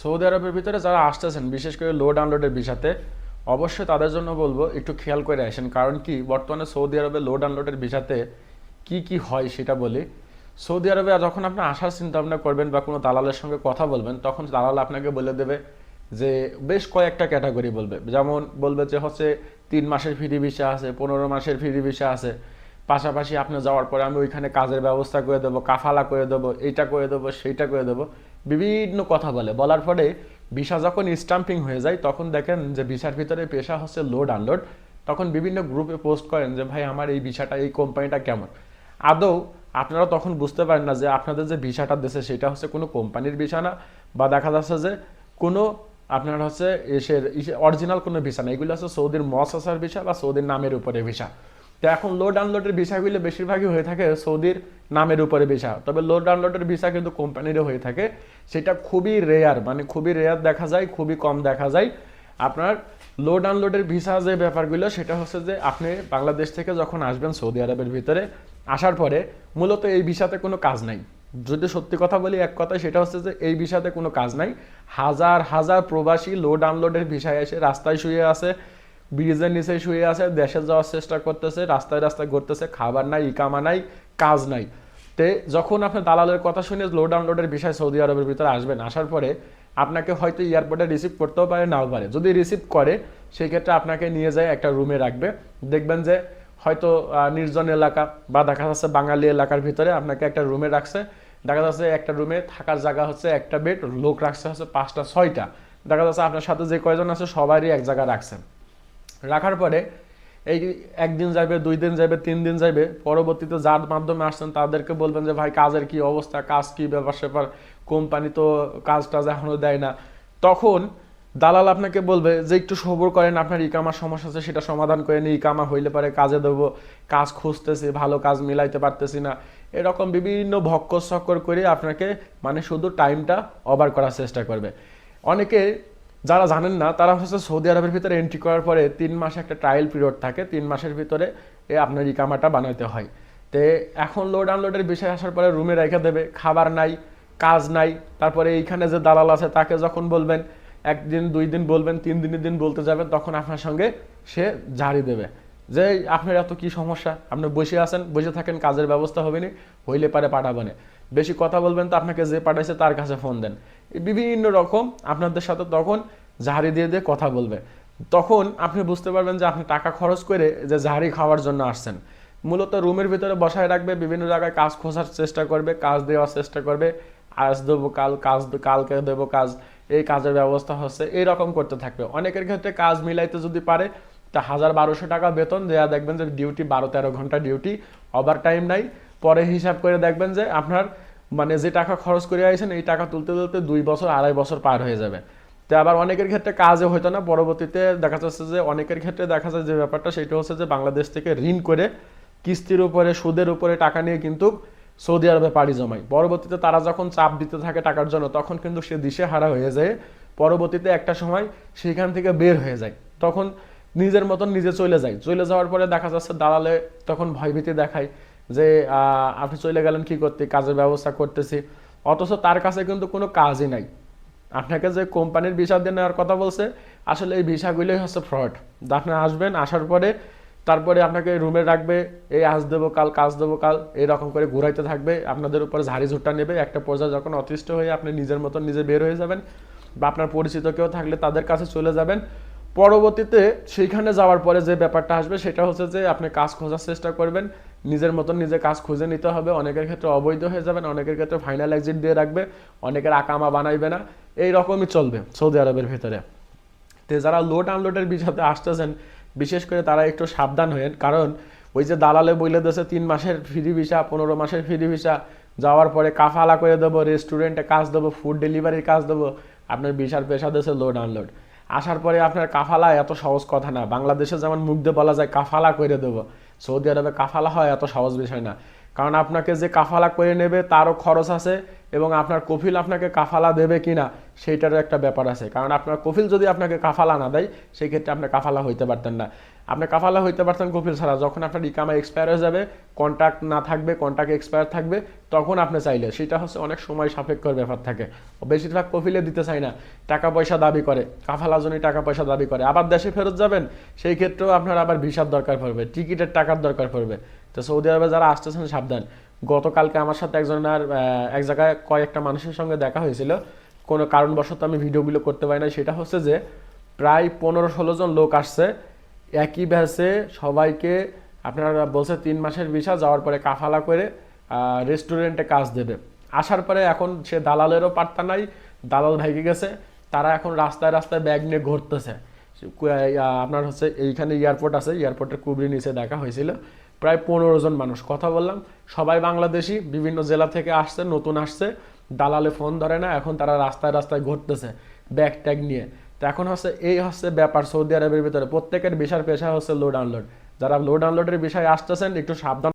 Saudi আরবের ভিতরে যারা আসতেছেন, বিশেষ করে লোড আনলোডের ভিসাতে, অবশ্যই তাদের জন্য বলব, একটু খেয়াল করে আসেন। কারণ কি, বর্তমানে সৌদি আরবে লোড আনলোডের ভিসাতে কি কি হয় সেটা বলি। সৌদি আরবে যখন আপনি আসার চিন্তা ভাবনা করবেন বা কোনো দালালের সঙ্গে কথা বলবেন, তখন দালাল আপনাকে বলে দেবে যে, বেশ কয়েকটা ক্যাটাগরি বলবে। যেমন বলবে যে, হচ্ছে তিন মাসের ফ্রি ভিসা আছে, পনেরো মাসের ফ্রি ভিসা আছে। পাশাপাশি আপনি যাওয়ার পরে আমি ওইখানে কাজের ব্যবস্থা করে দেবো, কাফালা করে দেবো, এইটা করে দেবো, সেইটা করে দেবো। বিভিন্ন কথা বলে। বলার পরে ভিসা যখন স্টাম্পিং হয়ে যায়, তখন দেখেন যে ভিসার ভিতরে পেশা হচ্ছে লোড আনলোড তখন বিভিন্ন গ্রুপে পোস্ট করেন যে, ভাই, আমার এই ভিসাটা, এই কোম্পানিটা কেমন? আদৌ আপনারা তখন বুঝতে পারেন না যে, আপনাদের যে ভিসাটা দেশে, সেটা হচ্ছে কোনো কোম্পানির ভিসা না, বা দেখা যাচ্ছে যে কোনো আপনার হচ্ছে এসের অরিজিনাল কোনো ভিসা না। এগুলো হচ্ছে সৌদির মসাসার ভিসা বা সৌদির নামের উপরে ভিসা। তো এখন লোড আনলোডের ভিসাগুলো বেশিরভাগই হয়ে থাকে সৌদির নামের উপরে ভিসা তবে লোড আনলোডের ভিসা কিন্তু কোম্পানিরও হয়ে থাকে। সেটা খুবই রেয়ার মানে খুবই রেয়ার দেখা যায়, খুবই কম দেখা যায়। আপনার লোড আনলোডের ভিসা যে ব্যাপারগুলো, সেটা হচ্ছে যে আপনি বাংলাদেশ থেকে যখন আসবেন সৌদি আরবের ভিতরে, আসার পরে মূলত এই ভিসাতে কোনো কাজ নাই। যদি সত্যি কথা বলি, এক কথা সেটা হচ্ছে যে এই ভিসাতে কোনো কাজ নাই। হাজার হাজার প্রবাসী লোড আনলোডের ভিসায় এসে রাস্তায় শুয়ে আছে ব্রিজের নিচে শুয়ে আছে, দেশে যাওয়ার চেষ্টা করতেছে, রাস্তায় রাস্তায় ঘুরতেছে, খাবার নাই, ইকামা নাই, কাজ নাই। তে যখন আপনি দালালের কথা শুনে লোড আনলোডের বিষয় সৌদি আরবের ভিতরে আসবেন, আসার পরে আপনাকে হয়তো এয়ারপোর্টে রিসিভ করতেও পারে, নাও পারে। যদি রিসিভ করে সেই ক্ষেত্রে আপনাকে নিয়ে যায় একটা রুমে রাখবে। দেখবেন যে হয়তো নির্জন এলাকা বা দেখা যাচ্ছে বাঙালি এলাকার ভিতরে আপনাকে একটা রুমে রাখছে। দেখা যাচ্ছে একটা রুমে থাকার জায়গা হচ্ছে একটা বেড লোক রাখছে হচ্ছে পাঁচটা, ছয়টা। দেখা যাচ্ছে আপনার সাথে যে কয়জন আছে, সবারই এক জায়গায় রাখছেন। রাখার পরে এই একদিন যাবে দুই দিন যাবে তিন দিন যাবে পরবর্তীতে যার মাধ্যমে আসছেন তাদেরকে বলবেন যে, ভাই, কাজের কি অবস্থা? কাজ কি ব্যাপার স্যাপার? কোম্পানি তো কাজ টাজ এখনও দেয় না। তখন দালাল আপনাকে বলবে যে, একটু সবর করেন, আপনার ইকামার সমস্যা আছে, সেটা সমাধান করে নিই ইকামা হইলে পারে কাজে দেবো, কাজ খুঁজতেছি, ভালো কাজ মিলাইতে পারতেছি না। এরকম বিভিন্ন ভক্কর চক্কর করে আপনাকে মানে শুধু টাইমটা ওভার করার চেষ্টা করবে। অনেকে যারা জানেন না, তারা হচ্ছে সৌদি আরবের ভিতরে এন্ট্রি করার পরে তিন মাসে একটা ট্রায়াল পিরিয়ড থাকে, তিন মাসের ভিতরে এ আপনার ইকামাটা বানাইতে হয়। তে এখন লোড আনলোডের বিষয় আসার পরে রুমে রেখে দেবে, খাবার নাই, কাজ নাই, তারপরে এইখানে যে দালাল আছে তাকে যখন বলবেন, একদিন, দুই দিন বলবেন, তিন দিনের দিন বলতে যাবেন, তখন আপনার সঙ্গে সে ঝাড়ি দেবে। যে আপনার এত কি সমস্যা? আপনি বসে আছেন, বসে থাকেন, কাজের ব্যবস্থা হবে না হইলে পারে পাঠাবেন বেশি কথা বলবেন তো আপনাকে যে পাঠাইছে তার কাছে ফোন দেন। বিভিন্ন রকম আপনাদের সাথে তখন ঝাড়ি দিয়ে দিয়ে কথা বলবে। তখন আপনি বুঝতে পারবেন যে আপনি টাকা খরচ করে যে ঝাড়ি খাওয়ার জন্য আসছেন। মূলত রুমের ভিতরে বসায় রাখবে, বিভিন্ন জায়গায় কাজ খোঁজার চেষ্টা করবে, কাজ দেওয়ার চেষ্টা করবে। আজ দেবো, কাল কাজ, কালকে দেবো কাজ, এই কাজের ব্যবস্থা হচ্ছে, এইরকম করতে থাকবে। অনেকের ক্ষেত্রে কাজ মিলাইতে যদি পারে, তা হাজার বারোশো টাকা বেতন দেওয়া দেখবেন যে ডিউটি বারো তেরো ঘণ্টা ডিউটি ওভার টাইম নাই। পরে হিসাব করে দেখবেন যে আপনার মানে যে টাকা খরচ করে আইছেন, এই টাকা তুলতে তুলতে দুই বছর, আড়াই বছর পার হয়ে যাবে। তো আবার অনেকের ক্ষেত্রে কাজে হইতো না। পরবর্তীতে দেখা যাচ্ছে যে অনেকের ক্ষেত্রে দেখা যায় যে ব্যাপারটা, সেটা হচ্ছে যে বাংলাদেশ থেকে ঋণ করে কিস্তির উপরে, সুদের উপরে টাকা নিয়ে কিন্তু সৌদি আরবে পাড়ি জমায়। পরবর্তীতে তারা যখন চাপ দিতে থাকে টাকার জন্য, তখন কিন্তু সে দিশে হারা হয়ে যায়। পরবর্তীতে একটা সময় সেখান থেকে বের হয়ে যায়। তখন নিজের মতন নিজে চলে যায়। চলে যাওয়ার পরে দেখা যাচ্ছে দালালে তখন ভয়ভীতি দেখায়। যে আপনি চলে গেলেন কি করতে, কাজের ব্যবস্থা করতেছি। অথচ তার কাছে কিন্তু কোনো কাজই নাই। আপনাকে যে কোম্পানির ভিসা দিয়ে নেওয়ার কথা বলছে, আসলে এই ভিসাগুলোই হচ্ছে ফ্রড আপনি আসবেন, আসার পরে তারপরে আপনাকে রুমে রাখবে, এই আজ দেবো, কাল কাজ দেবো, কাল এরকম করে ঘুরাইতে থাকবে। আপনাদের উপর ঝাড়ি ঝুট্টা নেবে, একটা পর্যায়ে যখন অতিষ্ঠ হয়ে আপনি নিজের মতন নিজে বের হয়ে যাবেন বা আপনার পরিচিত কেউ থাকলে তাদের কাছে চলে যাবেন। পরবর্তীতে সেইখানে যাওয়ার পরে যে ব্যাপারটা আসবে, সেটা হচ্ছে যে আপনি কাজ খোঁজার চেষ্টা করবেন। নিজের মতন নিজে কাজ খুঁজে নিতে হবে। অনেকের ক্ষেত্রে অবৈধ হয়ে যাবেন, অনেকের ক্ষেত্রে ফাইনাল এক্সিট দিয়ে রাখবে, অনেকের আকামা বানাইবে না। এই রকমই চলবে সৌদি আরবের ভিতরে। তো যারা লোড আনলোডের বিষয়তে আসতেছেন, বিশেষ করে তারা একটু সাবধান হয়েন কারণ ওই যে দালালে বইলে দিয়েছে, তিন মাসের ফ্রি ভিসা পনেরো মাসের ফ্রি ভিসা যাওয়ার পরে কাফালা করে দেবো রেস্টুরেন্টে কাজ দেবো ফুড ডেলিভারির কাজ দেবো, আপনার বিশার পেশা দিয়েছে লোড আনলোড আসার পরে আপনার কাফালা এত সহজ কথা না। বাংলাদেশে যেমন দিয়ে বলা যায়, কাফালা করে দেবো। সৌদি আরবে কাফালা হয়, এত সহজ বিষয় না। কারণ আপনাকে যে কাফালা করে নেবে, তারও খরচ আছে এবং আপনার কফিল আপনাকে কাফালা দেবে কিনা সেইটারও একটা ব্যাপার আছে। কারণ আপনার কফিল যদি আপনাকে কাফালা না দেয় সেই ক্ষেত্রে আপনি কাফালা হইতে পারতেন না। আপনি কাফালা হইতে পারতেন কফিল ছাড়া। যখন আপনার ইকামা এক্সপায়ার হয়ে যাবে কন্ট্যাক্ট না থাকবে কন্ট্যাক্ট এক্সপায়ার থাকবে, তখন আপনি চাইলে। সেটা হচ্ছে অনেক সময় সাপেক্ষর ব্যাপার থাকে। বেশিরভাগ কফিলে দিতে চায় না। টাকা পয়সা দাবি করে। কাফালা জন্য টাকা পয়সা দাবি করে। আবার দেশে ফেরত যাবেন, সেই ক্ষেত্রেও আপনার আবার ভিসার দরকার পড়বে, টিকিটের টাকার দরকার পড়বে। তো সৌদি আরবে যারা আসতেছেন, সাবধান। গতকালকে আমার সাথে একজনের এক জায়গায় কয়েকটা মানুষের সঙ্গে দেখা হয়েছিল। কোনো কারণবশত আমি ভিডিওগুলো করতে পারি না, সেটা হচ্ছে যে প্রায় পনেরো ষোলো জন লোক আসছে। একই ব্যাচে সবাইকে আপনারা বলছে তিন মাসের ভিসা, যাওয়ার পরে কাফালা করে রেস্টুরেন্টে কাজ দেবে। আসার পরে এখন সে দালালেরও পাত্তা নাই, দালাল ভাইকে গেছে। তারা এখন রাস্তায় রাস্তায় ব্যাগ নিয়ে ঘুরতেছে। আপনার হচ্ছে এইখানে এয়ারপোর্ট আছে এয়ারপোর্টের কুবরি নিচে দেখা হয়েছিল। প্রায় পনেরো জন মানুষ। কথা বললাম, সবাই বাংলাদেশি, বিভিন্ন জেলা থেকে আসছে, নতুন আসছে। দালালে ফোন ধরে না, এখন তারা রাস্তায় রাস্তায় ঘুরতেছে, ব্যাগ ট্যাগ নিয়ে। তো এখন হচ্ছে, এই হচ্ছে ব্যাপার সৌদি আরবের ভিতরে। প্রত্যেকের বিষয় পেশা হচ্ছে লোড ডাউনলোড যারা লোড আনলোডের বিষয়ে আসতেছেন, একটু সাবধান